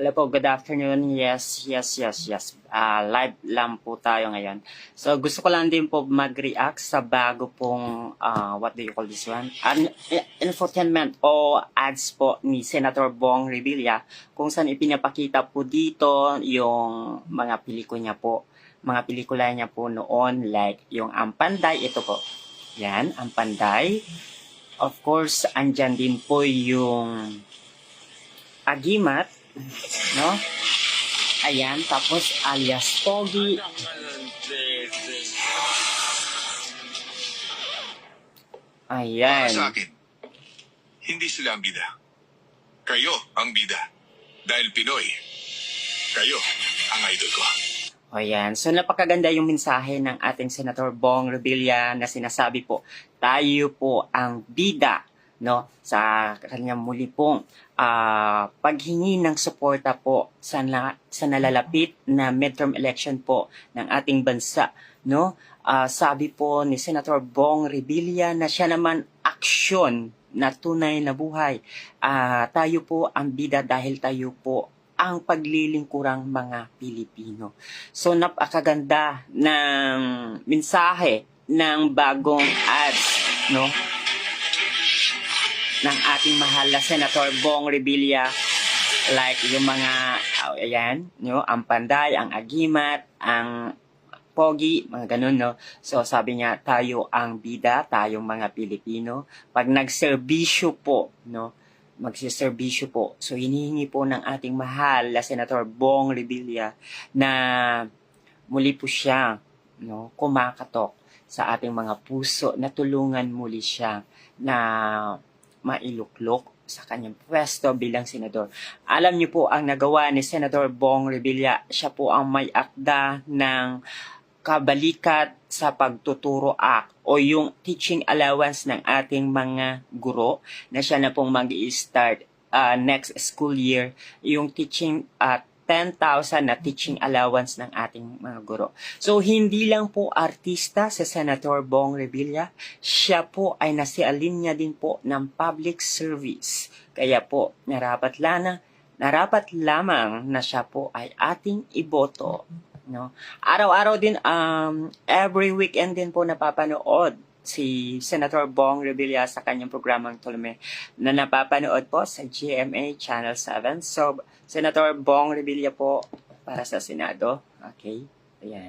Hello po, good afternoon. Yes, yes, yes, yes. Ah, live lang po tayo ngayon. So, gusto ko lang din po mag-react sa bago pong, ah, what do you call this one? An infotainment o ads po ni Senator Bong Revilla kung saan ipinapakita po dito yung mga pelikula niya po. Mga pelikula niya po noon like yung Ang Panday, ito po. Yan, Ang Panday. Of course, andyan din po yung Agimat, no? Ayan, tapos alias Pogi. Ayan. Para sa akin, hindi sila ang bida. Kayo ang bida. Dahil Pinoy, kayo ang idol ko. O yan. So napakaganda yung mensahe ng ating Senator Bong Revilla na sinasabi po, tayo po ang bida no sa kanyang muli pong ah, paghingi ng suporta po sa, na, sa nalalapit na midterm election po ng ating bansa no Ah, sabi po ni Senator Bong Revilla na siya naman aksyon na tunay na buhay Ah, tayo po ang bida dahil tayo po ang paglilingkurang mga Pilipino. So napakaganda ng mensahe ng bagong ads, no? Ng ating mahal na Senator Bong Revilla like yung mga oh, ayan, no, ang panday, ang agimat, ang pogi, mga ganun, no? So, sabi niya, tayo ang bida, tayong mga Pilipino. Pag nagserbisyo po, no? Magsiservisyo po. So, hinihingi po ng ating mahal na Senator Bong Revilla na muli po siya, no? Kumakatok sa ating mga puso na tulungan muli siya na mailuklok sa kanyang pwesto bilang senador. Alam niyo po ang nagawa ni Senator Bong Revilla, siya po ang may akda ng kabalikat sa pagtuturo act o yung teaching allowance ng ating mga guro na siya na pong mag-start uh, next school year yung teaching at 10,000 na teaching allowance ng ating mga guro. So, hindi lang po artista sa Senator Bong Revilla, siya po ay nasialinya din po ng public service. Kaya po, narapat lana, narapat lamang na siya po ay ating iboto. No? Araw-araw din, um, every weekend din po napapanood si Senator Bong Revilla sa kanyang programang Tolome na napapanood po sa GMA Channel 7. So, Senator Bong Revilla po para sa Senado. Okay? Ayan.